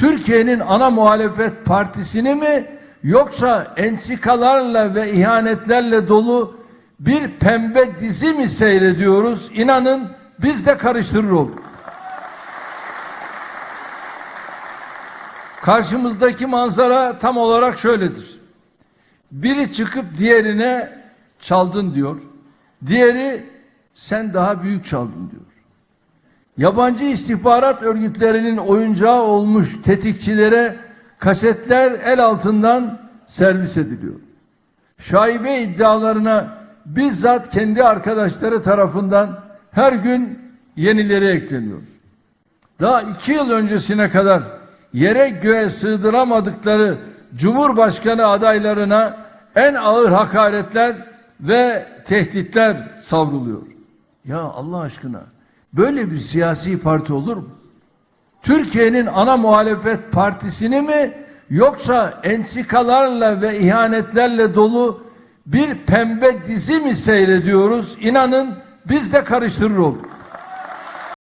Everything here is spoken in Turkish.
Türkiye'nin ana muhalefet partisini mi yoksa entrikalarla ve ihanetlerle dolu bir pembe dizi mi seyrediyoruz? İnanın biz de karıştırır olduk. Karşımızdaki manzara tam olarak şöyledir. Biri çıkıp diğerine çaldın diyor. Diğeri sen daha büyük çaldın diyor. Yabancı istihbarat örgütlerinin oyuncağı olmuş tetikçilere kasetler el altından servis ediliyor. Şaibe iddialarına bizzat kendi arkadaşları tarafından her gün yenileri ekleniyor. Daha iki yıl öncesine kadar yere göğe sığdıramadıkları Cumhurbaşkanı adaylarına en ağır hakaretler ve tehditler savruluyor. Ya Allah aşkına böyle bir siyasi parti olur mu? Türkiye'nin ana muhalefet partisini mi yoksa entrikalarla ve ihanetlerle dolu bir pembe dizi mi seyrediyoruz? İnanın biz de karıştırır olduk.